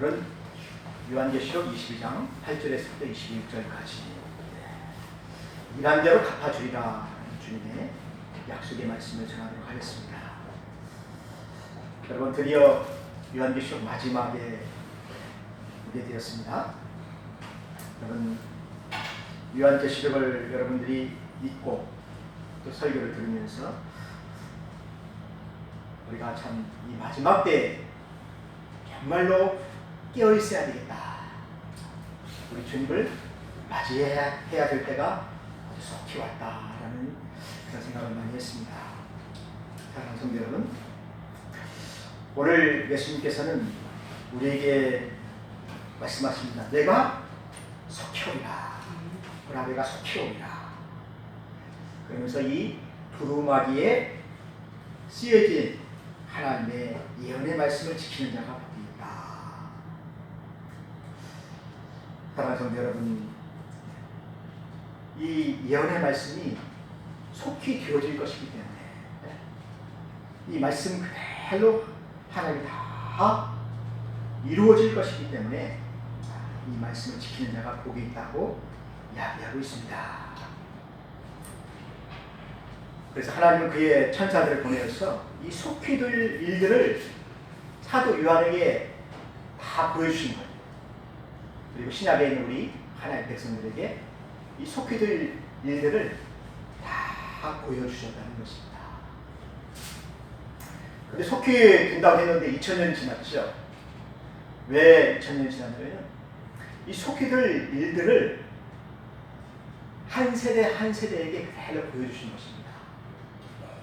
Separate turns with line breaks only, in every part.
오늘은 요한계시록 22장 8절에서부터 26절까지 일한 대로 갚아주리라 주님의 약속의 말씀을 전하도록 하겠습니다. 여러분 드디어 요한계시록 마지막에 오게 되었습니다. 여러분 요한계시록을 여러분들이 읽고 또 설교를 들으면서 우리가 참 이 마지막 때 정말로 깨어 있어야 되겠다. 우리 주님을 맞이해야 해야 될 때가 아주 속히 왔다라는 그런 생각을 많이 했습니다. 사랑하는 성도 여러분, 오늘 예수님께서는 우리에게 말씀하십니다. 내가 속히 오리라. 보라 내가 속히 오리라. 그러면서 이 두루마기에 쓰여진 하나님의 예언의 말씀을 지키는 자가 복이 있다. 사랑하는 성도 여러분, 이 예언의 말씀이 속히 되어질 것이기 때문에 이 말씀 그대로 하나님이 다 이루어질 것이기 때문에 이 말씀을 지키는 자가 복이 있다고 이야기하고 있습니다. 그래서 하나님은 그의 천사들을 보내어서 이 속히 될 일들을 사도 요한에게 다 보여주신 거예요. 그리고 신약에 있는 우리 하나님의 백성들에게 이 속히 될 일들을 다 보여주셨다는 것입니다. 근데 속히 된다고 했는데 2000년이 지났죠. 왜 2000년이 지났냐면 이 속히 될 일들을 한 세대 한 세대에게 그대로 보여주신 것입니다.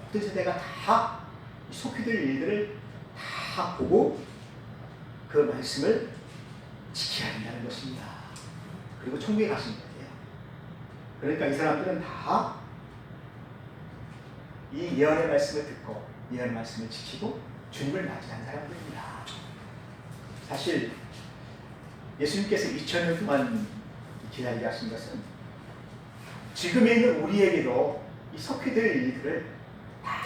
모든 세대가 다 속히 될 일들을 다 보고 그 말씀을 지켜야 된다는 것입니다. 그리고 천국에 가신 거예요. 그러니까 이 사람들은 다 이 예언의 말씀을 듣고 예언의 말씀을 지키고 주님을 맞이한 사람들입니다. 사실 예수님께서 2000년 동안 기다리게 하신 것은 지금에 있는 우리에게도 이 속히될 일들을 다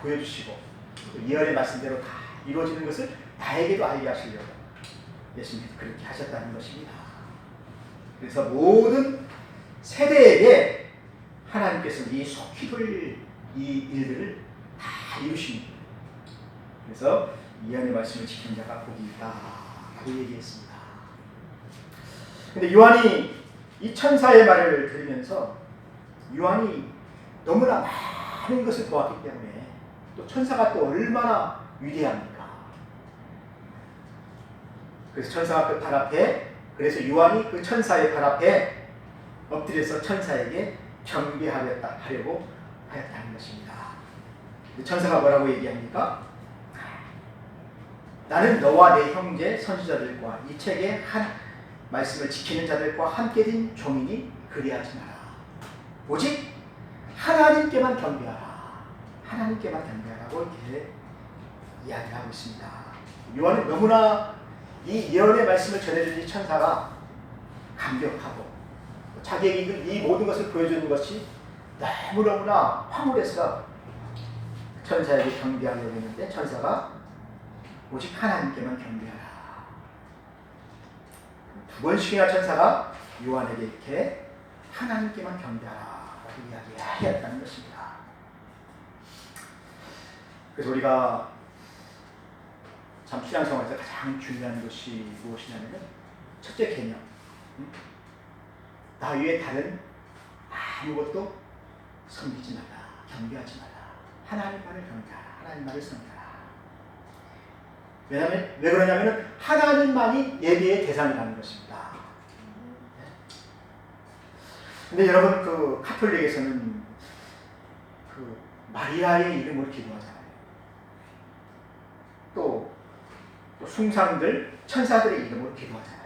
보여주시고 예언의 말씀대로 다 이루어지는 것을 나에게도 알게 하시려고 예수님께서 그렇게 하셨다는 것입니다. 그래서 모든 세대에게 하나님께서 이 속히 돌이 일들을 다 이루십니다. 그래서 예언의 말씀을 지키는 자가 복이 있다라고 얘기했습니다. 근데 요한이 이 천사의 말을 들으면서 요한이 너무나 많은 것을 보았기 때문에 또 천사가 또 얼마나 위대합니까? 그래서 천사가 그발 앞에 그래서 요한이 그 천사의 발 앞에 엎드려서 천사에게 경배하렸다 하려고 하였다는 것입니다. 천사가 뭐라고 얘기합니까? 나는 너와 내 형제 선지자들과 이 책의 한 말씀을 지키는 자들과 함께 된 종이니 그리하지 마라. 오직 하나님께만 경배하라. 하나님께만 경배하라고 이렇게 이야기하고 있습니다. 요한은 너무나 이 예언의 말씀을 전해준 이 천사가 감격하고 자기에게 이 모든 것을 보여주는 것이 너무너무나 황홀해서 천사에게 경배하려고 했는데 천사가 오직 하나님께만 경배하라. 두 번씩이나 천사가 요한에게 이렇게 하나님께만 경배하라라고 이야기하였다는 것입니다. 그래서 우리가 참 신앙생활에서 가장 중요한 것이 무엇이냐면 첫째 개념. 나 위에 다른 아무것도 섬기지 마라. 경배하지 마라. 하나님만을 경배하라. 하나님만을 섬겨라. 왜냐면 왜 그러냐면 하나님만이 예배의 대상이라는 것입니다. 근데 여러분 그 카톨릭에서는 그 마리아의 이름으로 기도하잖아요. 또, 또 숭상들 천사들의 이름으로 기도하잖아요.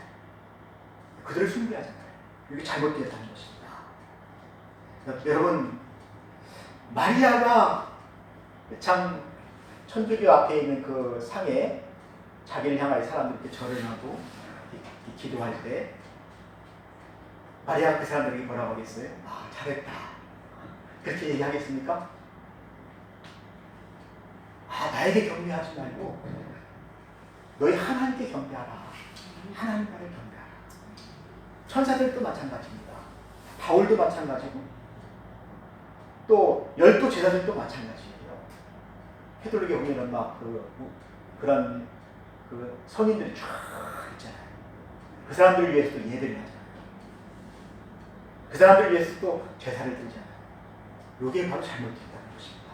그들을 숭배하잖아요. 이게 잘못되었다는 것입니다. 여러분 마리아가 참 천주교 앞에 있는 그 상에 자기를 향하여 사람들께 절을 하고 기도할 때 마리아 그 사람들에게 뭐라고 하겠어요? 아 잘했다 그렇게 얘기하겠습니까? 아 나에게 경배하지 말고 너희 하나님께 경배하라 하나님만을 경배하라. 천사들도 마찬가지입니다. 바울도 마찬가지고 또 열두 제자들도 마찬가지예요. 헤돌릭에 보면은 막그 그런 그 성인들이 쫙 있잖아요. 그 사람들을 위해서도 예배를 하잖아요. 그 사람들을 위해서도 제사를 드리잖아요. 이게 바로 잘못됐다는 것입니다.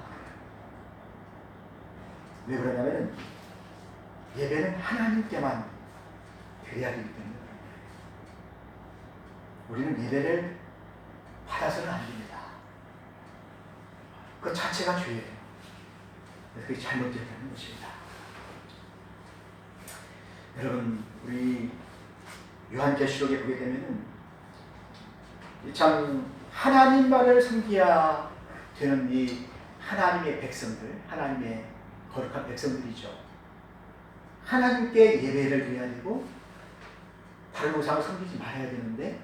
왜 그러냐면은 예배는 하나님께만 드려야 되기 때문에 우리는 예배를 받아서는 안 됩니다. 그 자체가 죄예요. 그게 잘못됐다는 것입니다. 여러분, 우리 요한계시록에 보게 되면은 참 하나님만을 섬기야 되는 이 하나님의 백성들, 하나님의 거룩한 백성들이죠. 하나님께 예배를 드려야 되고 다른 우상을 섬기지 말아야 되는데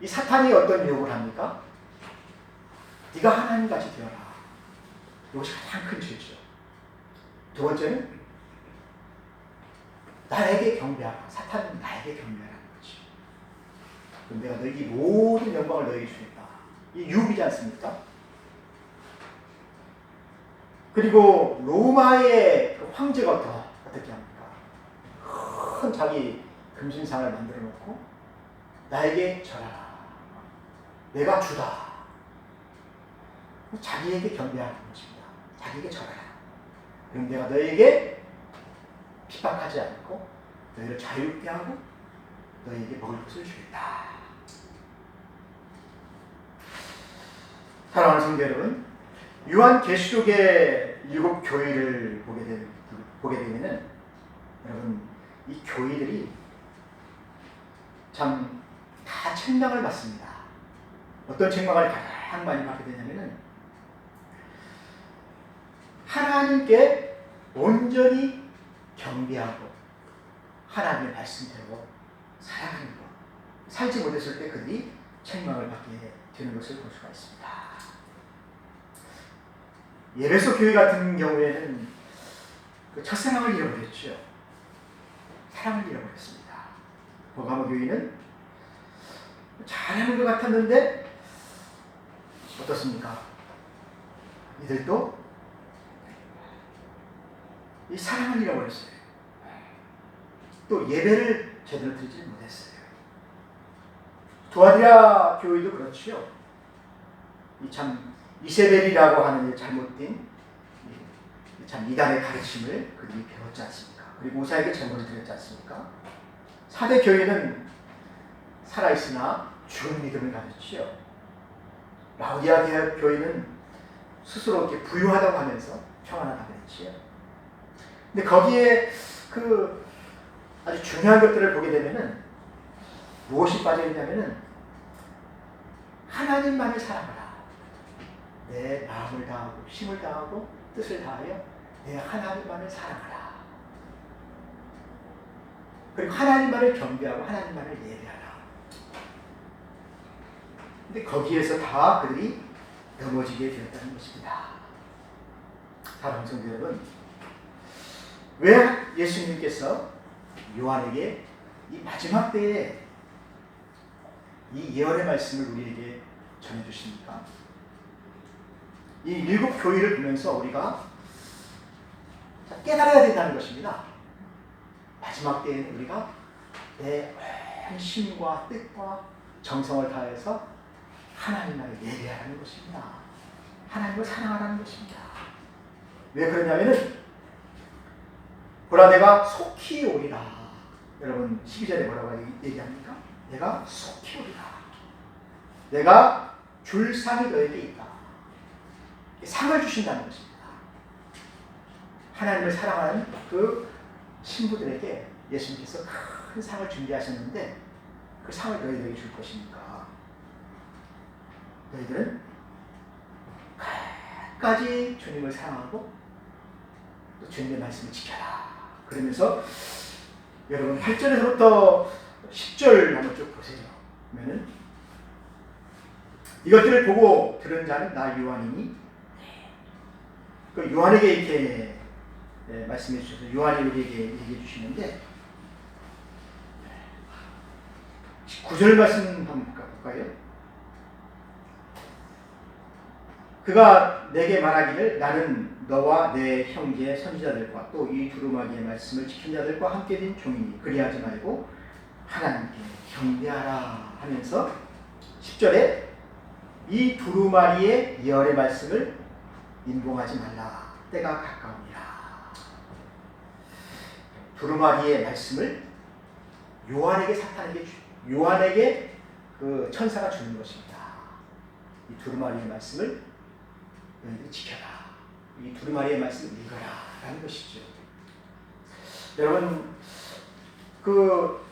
이 사탄이 어떤 유혹을 합니까? 네가 하나님같이 되어라. 이것이 가장 큰 죄죠. 두 번째는 나에게 경배하라. 사탄은 나에게 경배하라는 거지. 내가 너에게 모든 영광을 너에게 주겠다. 이 유비지 않습니까? 그리고 로마의 그 황제가 더 어떻게 합니까? 큰 자기 금신상을 만들어 놓고 나에게 절하라. 내가 주다. 자기에게 경배하는 것입니다. 자기에게 절하라. 그럼 내가 너에게 핍박하지 않고 너희를 자유롭게 하고 너희에게 먹을 것을 주겠다. 사랑하는 성도 여러분, 요한 계시록의 일곱 교회를 보게 되 보게 되면은 여러분 이 교회들이 참 다 책망을 받습니다. 어떤 책망을 가장 많이 받게 되냐면은 하나님께 온전히 경배하고 하나님의 말씀대로 살아가는 것. 살지 못했을 때 그들이 책망을 받게 되는 것을 볼 수가 있습니다. 예배소 교회 같은 경우에는 그 첫사랑을 잃어버렸죠. 사랑을 잃어버렸습니다. 버가모 교회는 잘하는 것 같았는데 어떻습니까? 이들도 이 사랑을 잃어버렸어요. 또 예배를 제대로 드리지 못했어요. 도아디아 교회도 그렇지요. 이 참 이세벨이라고 하는 잘못된 참 이단의 가르침을 그들이 배웠지 않습니까? 그리고 우사에게 제물을 드렸지 않습니까? 사대 교회는 살아있으나 죽은 믿음을 가졌지요. 라우디아 교회는 스스로 이렇게 부유하다고 하면서 평안하다고 했지요. 근데 거기에 그 아주 중요한 것들을 보게 되면은 무엇이 빠져 있냐면은 하나님만을 사랑하라. 내 마음을 다하고 힘을 다하고 뜻을 다하여 내 하나님만을 사랑하라. 그리고 하나님만을 경배하고 하나님만을 예배하라. 근데 거기에서 다 그들이 넘어지게 되었다는 것입니다. 사랑하는 성도 여러분, 왜 예수님께서 요한에게 이 마지막 때에 이 예언의 말씀을 우리에게 전해주십니까? 이 일곱 교회를 보면서 우리가 깨달아야 된다는 것입니다. 마지막 때에는 우리가 내 힘과 뜻과 정성을 다해서 하나님을 예배하는 것입니다. 하나님을 사랑하라는 것입니다. 왜 그러냐면은 보라 내가 속히 오리라. 여러분 12절에 뭐라고 얘기합니까? 내가 속히 오리라. 내가 줄 상이 너에게 있다. 상을 주신다는 것입니다. 하나님을 사랑하는 그 신부들에게 예수님께서 큰 상을 준비하셨는데 그 상을 너희들에게 줄 것입니까? 너희들은 끝까지 주님을 사랑하고 또 주님의 말씀을 지켜라. 그러면서 여러분 8절에서부터 10절 한번 쭉 보세요. 그러면은 이것들을 보고 들은 자는 나 요한이니 그 요한에게 이렇게 네, 말씀해 주셔서 요한이 우리에게 얘기해 주시는데 구절 말씀 한번 볼까요? 그가 내게 말하기를 나는 너와 내 형제 선지자들과 또 이 두루마기의 말씀을 지킨 자들과 함께 된 종이니 그리하지 말고 하나님께 경배하라 하면서 10절에 이 두루마리의 예언의 말씀을 인봉하지 말라 때가 가까우니라 두루마리의 말씀을 요한에게 사탄에게 주, 요한에게 그 천사가 주는 것입니다. 이 두루마리의 말씀을 너희들이 지켜라. 이 두루마리의 말씀을 읽어라. 라는 것이죠. 여러분, 그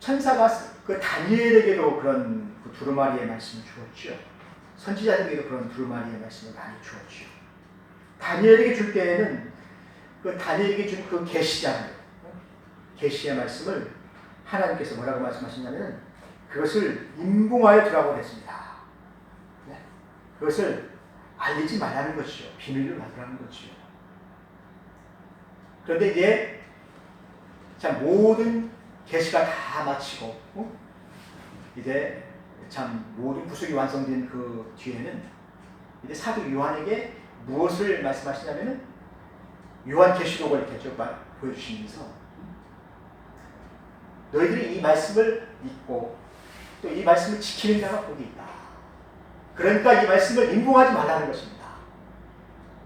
천사가 그 다니엘에게도 그런 그 두루마리의 말씀을 주었죠. 선지자들에게도 그런 두루마리의 말씀을 많이 주었죠. 다니엘에게 줄 때에는 그 다니엘에게 준그 계시잖아요. 계시의 말씀을 하나님께서 뭐라고 말씀하셨냐면 그것을 인공하여 두라고 그랬습니다. 네. 그것을 알리지 말라는 것이죠. 비밀을 만들라는 것이죠. 그런데 이제 참 모든 계시가 다 마치고 어? 이제 참 모든 구속이 완성된 그 뒤에는 이제 사도 요한에게 무엇을 말씀하시냐면은 요한 계시록을 이렇게 쭉 보여주시면서 너희들이 이 말씀을 믿고 또 이 말씀을 지키는 자가 복이 있다. 그러니까 이 말씀을 인봉하지 말라는 것입니다.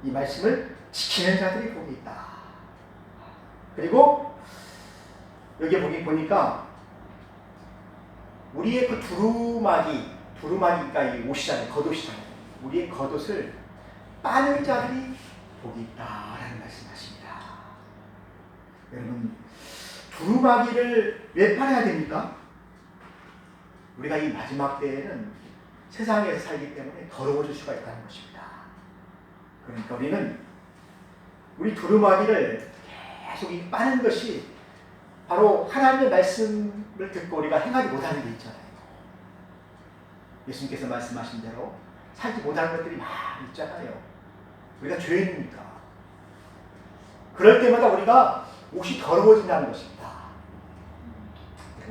이 말씀을 지키는 자들이 복이 있다. 그리고 여기 보기 보니까 우리의 그 두루마기, 두루마기가 이 옷이잖아요. 겉옷이잖아요. 우리의 겉옷을 빠는 자들이 복이 말씀하십니다. 여러분 두루마기를 왜 팔아야 됩니까? 우리가 이 마지막 때에는 세상에서 살기 때문에 더러워질 수가 있다는 것입니다. 그러니까 우리는 우리 두루마기를 계속 이 빠는 것이 바로 하나님의 말씀을 듣고 우리가 행하지 못하는 게 있잖아요. 예수님께서 말씀하신 대로 살지 못하는 것들이 많이 있잖아요. 우리가 죄인이니까. 그럴 때마다 우리가 옷이 더러워진다는 것입니다.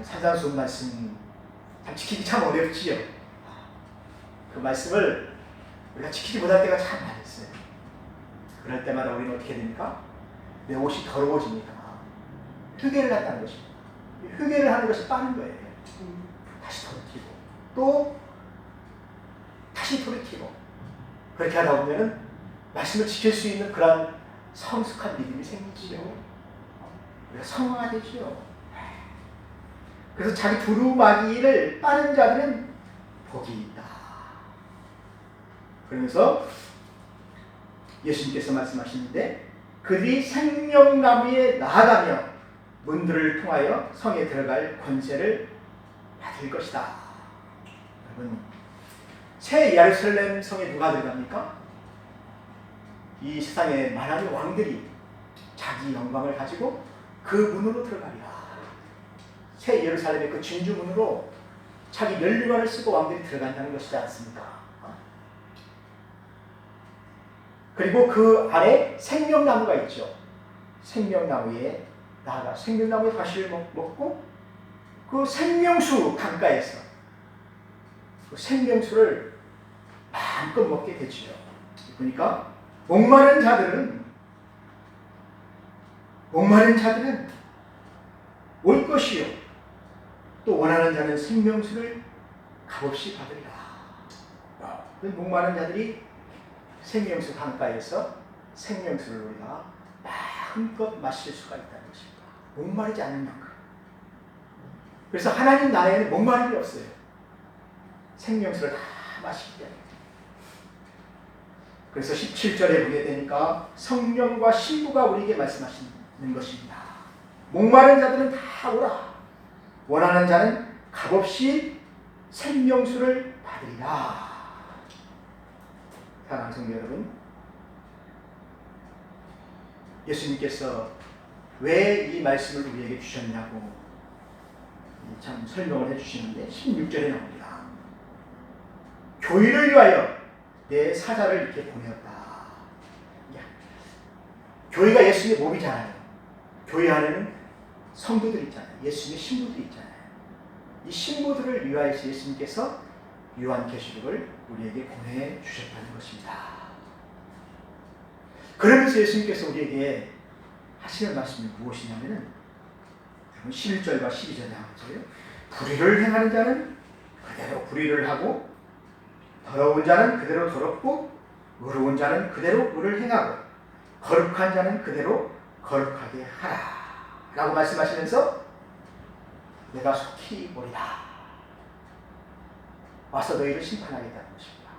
산산수훈 말씀 참 지키기 참 어렵지요. 그 말씀을 우리가 지키지 못할 때가 참 많이 있어요. 그럴 때마다 우리는 어떻게 됩니까? 내 옷이 더러워지니까 휴게를 한다는 것입니다. 휴게를 하는 것이 빠른 거예요. 다시 돌이키고 또 다시 돌이키고 그렇게 하다 보면은 말씀을 지킬 수 있는 그런 성숙한 믿음이 생기지요. 우리가 성화되지요. 그래서 자기 두루마기를 빠는 자들은 복이 있다. 그러면서 예수님께서 말씀하시는데 그들이 생명나무에 나아가며 문들을 통하여 성에 들어갈 권세를 받을 것이다. 여러분, 새 예루살렘 성에 누가 들어갑니까? 이 세상에 많은 왕들이 자기 영광을 가지고 그 문으로 들어가리라. 새 예루살렘의 그 진주 문으로 자기 면류관을 쓰고 왕들이 들어간다는 것이지 않습니까? 그리고 그 아래 생명나무가 있죠. 생명나무에 나아가 생명나무의 과실을 먹고 그 생명수 강가에서 그 생명수를 마음껏 먹게 되지요. 그러니까 목마른 자들은 목마른 자들은 올 것이요. 또 원하는 자는 생명수를 값없이 받으리라. 목마른 자들이 생명수 강가에서 생명수를 우리가 마음껏 마실 수가 있다는 것입니다. 목마르지 않는 만큼. 그래서 하나님 나라에는 목마름이 없어요. 생명수를 다 마시기 때문에. 그래서 17절에 보게 되니까 성령과 신부가 우리에게 말씀하 시는 것입니다. 목마른 자들은 다 오라. 원하는 자는 값없이 생명수를 받으리라. 사랑하는 성도 여러분, 예수님께서 왜 이 말씀을 우리에게 주셨냐고 참 설명을 해주시는데 16절에 나옵니다. 교회를 위하여 내 사자를 이렇게 보내었다. 교회가 예수님의 몸이잖아요. 교회 안에는 성도들 있잖아요. 예수님의 신부들 있잖아요. 이 신부들을 위하여서 예수님께서 요한계시록을 우리에게 보내 주셨다는 것입니다. 그러면서 예수님께서 우리에게 하시는 말씀이 무엇이냐면은 11절과 12절에 하면서요. 불의를 행하는 자는 그대로 불의를 하고 더러운 자는 그대로 더럽고 의로운 자는 그대로 의를 행하고 거룩한 자는 그대로 거룩하게 하라 라고 말씀하시면서 내가 속히 오리라 와서 너희를 심판하겠다는 것입니다.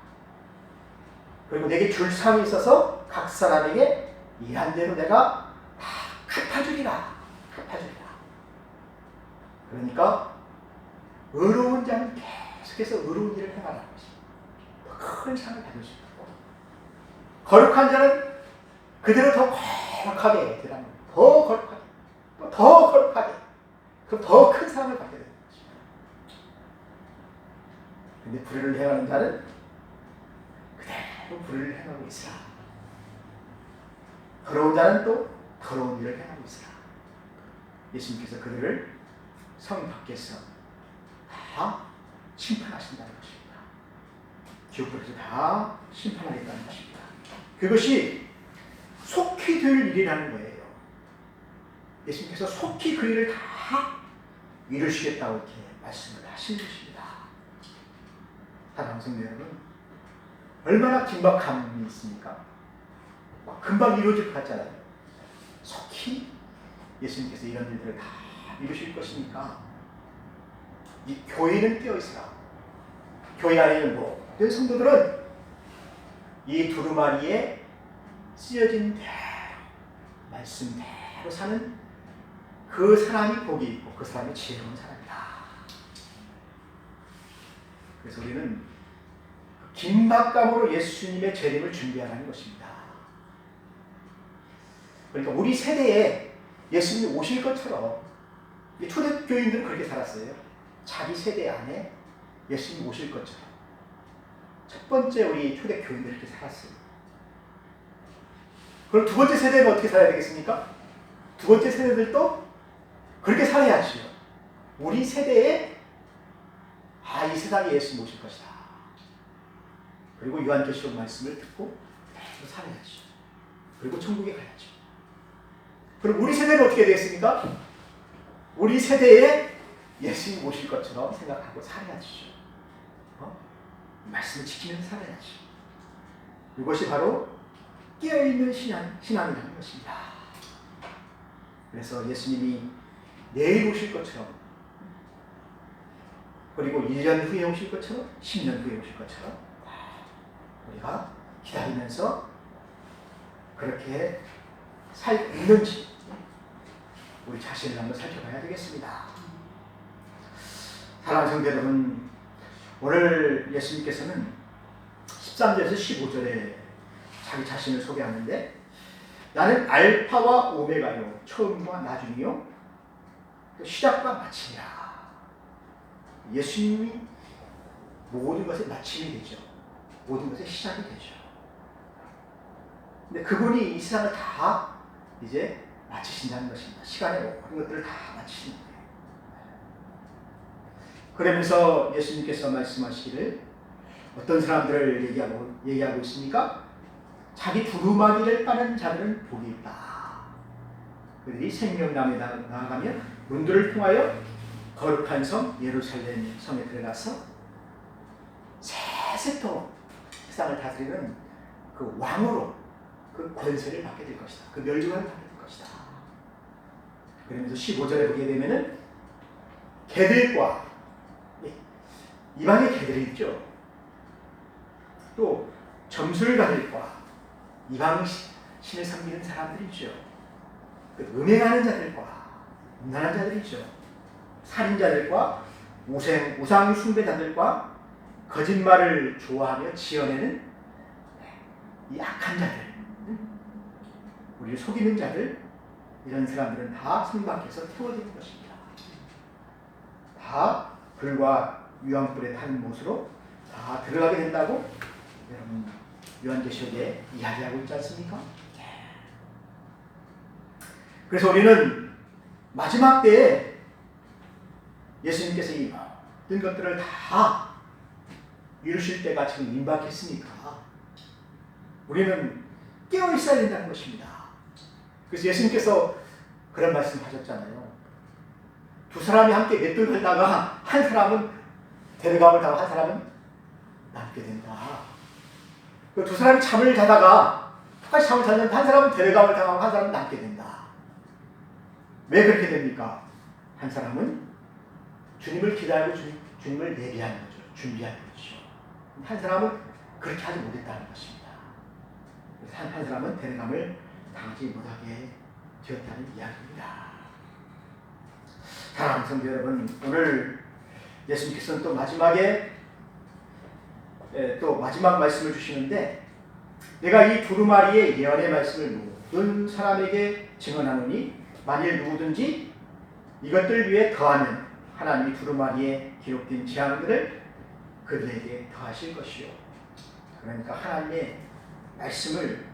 그리고 내게 줄 상이 있어서 각 사람에게 일한 대로 내가 다 갚아주리라 갚아주리라 그러니까 의로운 자는 계속해서 의로운 일을 행하라는 것입니다. 더큰 상을 받을 수 있고 거룩한 자는 그대로 더 거룩하게 거예요. 더 거룩하게 또 더 거룩하게 그럼 더큰 상을 받게 되는 것입니다. 근데 불의를 행하는 자는 그대로 불의를 행하고 있으라. 더러운 자는 또 더러운 일을 행하고 있으라. 예수님께서 그들을 성 밖에서 다 심판하신다는 것입니다. 지옥불에서 다 심판하겠다는 것입니다. 그것이 속히 될 일이라는 거예요. 예수님께서 속히 그 일을 다 이루시겠다고 이렇게 말씀을 하신 것입니다. 사랑하는 성도 여러분, 얼마나 긴박함이 있습니까? 막 금방 이루어질 것 같잖아요. 속히 예수님께서 이런 일들을 다 이루실 것이니까 이 교회는 깨어 있으라. 교회 안에 있는 모든 성도들은 이 두루마리에 쓰여진 대로 말씀대로 사는 그 사람이 복이 있고 그 사람이 지혜로운 사람이다. 그래서 우리는 긴박감으로 예수님의 재림을 준비하라는 것입니다. 그러니까 우리 세대에 예수님이 오실 것처럼 초대교인들은 그렇게 살았어요. 자기 세대 안에 예수님 오실 것처럼. 첫 번째 우리 초대교인들 이렇게 살았어요. 그럼 두 번째 세대는 어떻게 살아야 되겠습니까? 두 번째 세대들도 그렇게 살아야지요. 우리 세대에 아, 이 세상에 예수님 오실 것이다. 그리고 요한계시록 말씀을 듣고 그대로 살아야죠. 그리고 천국에 가야죠. 그럼 우리 세대는 어떻게 되겠습니까? 우리 세대에 예수님 오실 것처럼 생각하고 살아야죠. 어? 말씀을 지키면서 살아야죠. 이것이 바로 깨어있는 신앙, 신앙이라는 것입니다. 그래서 예수님이 내일 오실 것처럼 그리고 1년 후에 오실 것처럼 10년 후에 오실 것처럼 우리가 기다리면서 그렇게 살고 있는지 우리 자신을 한번 살펴봐야 되겠습니다. 사랑하는 성도 여러분, 오늘 예수님께서는 13절에서 15절에 자기 자신을 소개하는데 나는 알파와 오메가요, 처음과 나중이요, 시작과 마침이라. 예수님이 모든 것의 마침이 되죠. 모든 것의 시작이 되죠. 근데 그분이 이 세상을 다 이제 마치신다는 것입니다. 시간의 모든 것들을 다 마치시는 거예요. 그러면서 예수님께서 말씀하시기를 어떤 사람들을 얘기하고, 얘기하고 있습니까? 자기 두루마기를 빠는 자들은 복이 있다. 그들이 생명남에 나아가면 문들을 통하여 거룩한 성 예루살렘 성에 들어가서 세세토록 세상을 다스리는 그 왕으로 그 권세를 받게 될 것이다. 그 멸류관을 받게 될 것이다. 그러면서 15절에 보게 되면은 개들과 이방의 개들이 있죠. 또 점술가들과 이방 신을 섬기는 사람들이 있죠. 그 음행하는 자들과 음란한 자들이 있죠. 살인자들과 우생, 우상 숭배자들과 거짓말을 좋아하며 지어내는 이 악한 자들, 우리를 속이는 자들, 이런 사람들은 다 성 밖에서 태워지는 것입니다. 다 불과 유황불에 타는 못으로 다 들어가게 된다고 여러분 요한계시록에 이야기하고 있지 않습니까? 그래서 우리는 마지막 때에 예수님께서 이 모든 것들을 다 이루실 때가 지금 임박했으니까 우리는 깨어 있어야 된다는 것입니다. 그래서 예수님께서 그런 말씀 하셨잖아요. 두 사람이 함께 맷돌 걸다가 한 사람은 데려감을 당하고 한 사람은 남게 된다. 그 두 사람이 잠을 자다가 똑같이 잠을 잤는데 한 사람은 데려감을 당하고 한 사람은 남게 된다. 왜 그렇게 됩니까? 한 사람은 주님을 기다리고 주님, 주님 을 예비하는 거죠. 준비하는 거죠. 한 사람은 그렇게 하지 못했다는 것입니다. 한, 한 사람은 데려감을 당하지 못하게 되었다는 이야기입니다. 사랑하는 성도 여러분, 오늘 예수님께서는 또 마지막에 예, 또 마지막 말씀을 주시는데 내가 이 두루마리의 예언의 말씀을 모든 사람에게 증언하노니 만일 누구든지 이것들 위에 더하면 하나님이 두루마리에 기록된 재앙들을 그들에게 더하실 것이요. 그러니까 하나님의 말씀을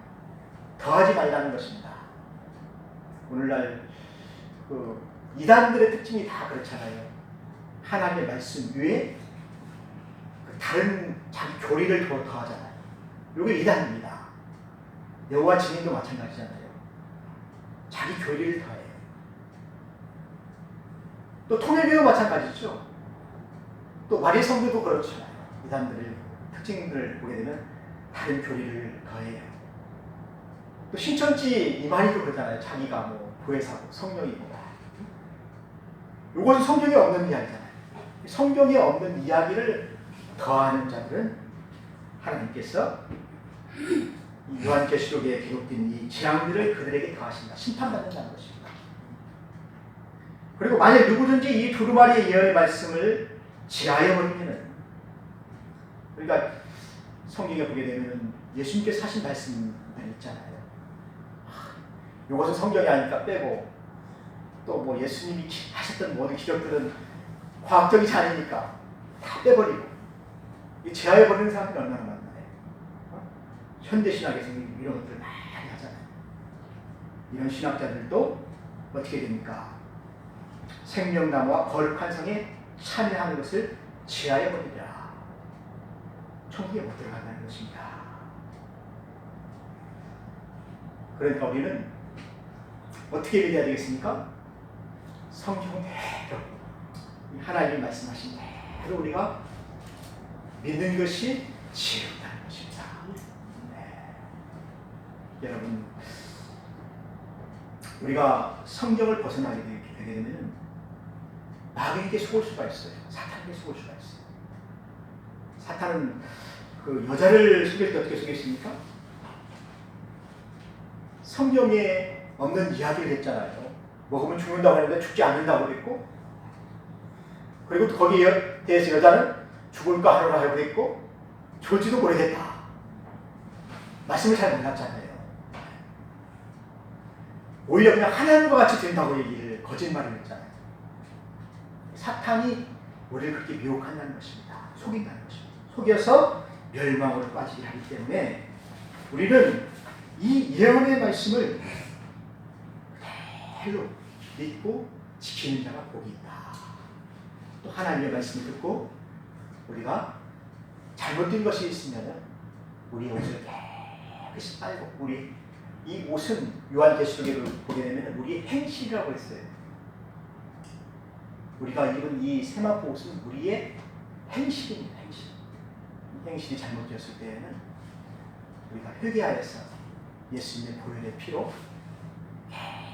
더하지 말라는 것입니다. 오늘날 그 이단들의 특징이 다 그렇잖아요. 하나님의 말씀 위에 그 다른 자기 교리를 더 더하잖아요. 이게 이단입니다. 여호와 증인도 마찬가지잖아요. 자기 교리를 더해요. 또 통일교도 마찬가지죠. 또 마리 성교도 그렇잖아요. 이단들의 특징들을 보게 되면 다른 교리를 더해요. 또 신천지 이만희도 그러잖아요. 자기가 뭐 보혜사고 성령이고. 이건 성경에 없는 이야기잖아요. 성경에 없는 이야기를 더하는 자들은 하나님께서 이 요한계시록에 기록된 이 재앙들을 그들에게 더하신다. 심판받는다는 것입니다. 그리고 만약 누구든지 이 두루마리의 예언의 말씀을 지하여 버리면은 그러니까 성경에 보게 되면 예수님께서 하신 말씀들 있잖아요. 이것은 성경이 아니까 빼고 또 뭐 예수님이 하셨던 모든 기록들은 과학적이지 않으니까 다 빼버리고 이 제하여 버리는 사람들이 얼마나 많나요? 어? 현대 신학에서 이런 것들을 많이 하잖아요. 이런 신학자들도 어떻게 됩니까? 생명나무와 거룩한 성에 참여하는 것을 지하여 버리라. 천국에 못 들어간다는 것입니다. 그러니까 우리는 어떻게 믿어야 되겠습니까? 성경대로 하나님이 말씀하신 대로 우리가 믿는 것이 지혜롭다는 것입니다. 네. 여러분 우리가 성경을 벗어나게 되게 되면 마귀에게 속을 수가 있어요. 사탄에게 속을 수가 있어요. 사탄은 그 여자를 속일 때 어떻게 속였습니까? 성경에 없는 이야기를 했잖아요. 먹으면 죽는다고 했는데 죽지 않는다고 그랬고 그리고 거기에 대해서 여자는 죽을까 하노라 하고 그랬고 졸지도 모르겠다. 말씀을 잘 몰랐잖아요. 오히려 그냥 하나님과 같이 된다고 얘기를 거짓말을 했잖아요. 사탄이 우리를 그렇게 미혹한다는 것입니다. 속인다는 것입니다. 속여서 멸망으로 빠지게 하기 때문에 우리는 이 예언의 말씀을 그대로 믿고 지키는 자가 복이 있다. 또 하나님의 말씀을 듣고 우리가 잘못된 것이 있으면 우리 옷을 깨끗이 빨고 우리 이 옷은 요한계시록에 보게 되면 우리의 행실이라고 했어요. 우리가 입은 이 세마포 옷은 우리의 행실입니다. 행실. 이 행실이 잘못되었을 때에는 우리가 회개하여서 예수님의 보혈의 피로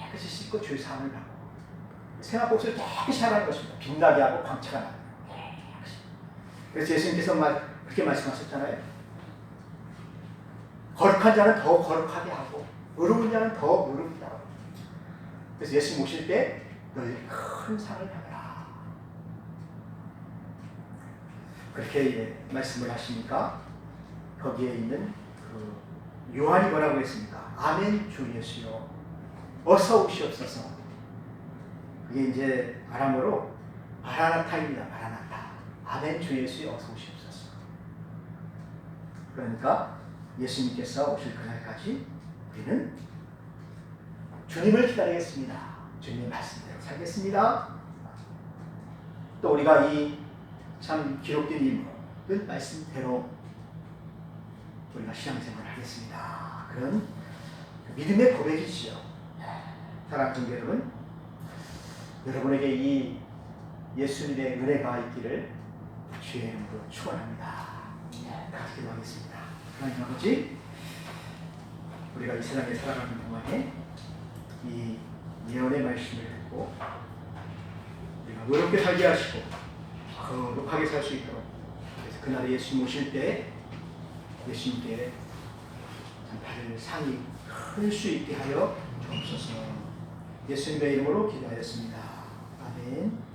깨끗이 씻고 죄 사함을 받고 세마포 옷을 깨끗이 하라는 것입니다. 빛나게 하고 광채가 나는 그래서 예수님께서 말, 그렇게 말씀하셨잖아요. 거룩한 자는 더 거룩하게 하고 의로운 자는 더 의롭다. 그래서 예수님 오실 때 너희 큰 상을 받아라. 그렇게 말씀을 하시니까 거기에 있는 그 요한이 뭐라고 했습니까? 아멘 주 예수여 어서 오시옵소서. 그게 이제 아람어로 마라나타입니다. 마라나타. 아멘 주 예수여 어서 오시옵소서. 그러니까 예수님께서 오실 그날까지 우리는 주님을 기다리겠습니다. 주님의 말씀대로 살겠습니다. 또 우리가 이 참 기록된 인물은 말씀대로 우리가 신앙생활을 하겠습니다. 그런 그 믿음의 고백이지요. 사랑하는 성도 여러분, 여러분에게 이 예수님의 은혜가 있기를 주의 이름으로 축원합니다. 네, 다 같이 기도하겠습니다. 하나님 아버지, 우리가 이 세상에 살아가는 동안에 이 예언의 말씀을 듣고 우리가 의롭게 살게 하시고 거룩하게 살 수 있도록 그래서 그날에 예수님 오실 때 예수님께 참 발을 상이 클 수 있게 하여 주옵소서 예수님의 이름으로 기도하였습니다. 아멘